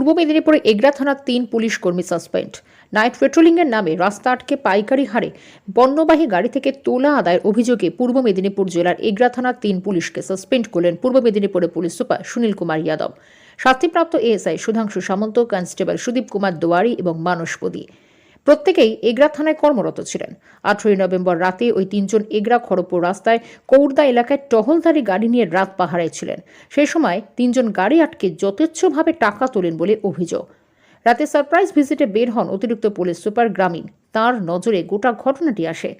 পূর্ব মেদিনীপুরে এগরা থানার তিন পুলিশ কর্মী সাসপেন্ড নাইট পেট্রোলিংয়ের নামে রাস্তা আটকে পাইকারি হারে পণ্যবাহী গাড়ি থেকে তোলা আদায়ের অভিযোগে পূর্ব মেদিনীপুর জেলার এগরা থানার তিন পুলিশকে সাসপেন্ড করলেন পূর্ব মেদিনীপুরের পুলিশ সুপার সুনীল কুমার যাদব। শাস্তিপ্রাপ্ত এএসআই সুধাংশু সামন্ত কনস্টেবল সুদীপ কুমার দোয়ারি এবং মানসপদী প্রত্যেকেই এগরা থানায় কর্মরত ছিলেন। আঠেরোই নভেম্বর রাতে ওই তিনজন এগরা খড়গপুর রাস্তায় কৌড়দা এলাকায় টহলদারি গাড়ি নিয়ে রাত পাহারায় ছিলেন। সেই সময় তিনজন গাড়ি আটকে যথেচ্ছভাবে টাকা তোলেন বলে অভিযোগ। রাতে সারপ্রাইজ ভিজিটে বের হন অতিরিক্ত পুলিশ সুপার গ্রামীণ। তার নজরে গোটা ঘটনাটি আসে।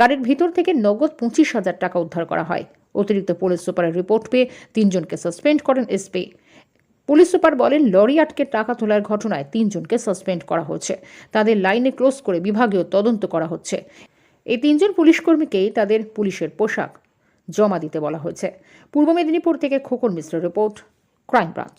গাড়ির ভিতর থেকে নগদ পঁচিশ হাজার টাকা উদ্ধার করা হয়। অতিরিক্ত পুলিশ সুপারের রিপোর্ট পেয়ে তিনজনকে সাসপেন্ড করেন এসপি। পুলিশ সুপার বলেন, লরি আটকে টাকা তোলার ঘটনায় তিনজনকে সাসপেন্ড করা হয়েছে। তাদের লাইনে ক্লোজ করে বিভাগীয় তদন্ত করা হচ্ছে। এই তিনজন পুলিশ কর্মীকেই তাদের পুলিশের পোশাক জমা দিতে বলা হয়েছে। পূর্ব মেদিনীপুর থেকে Khokan Mishra report, crime branch.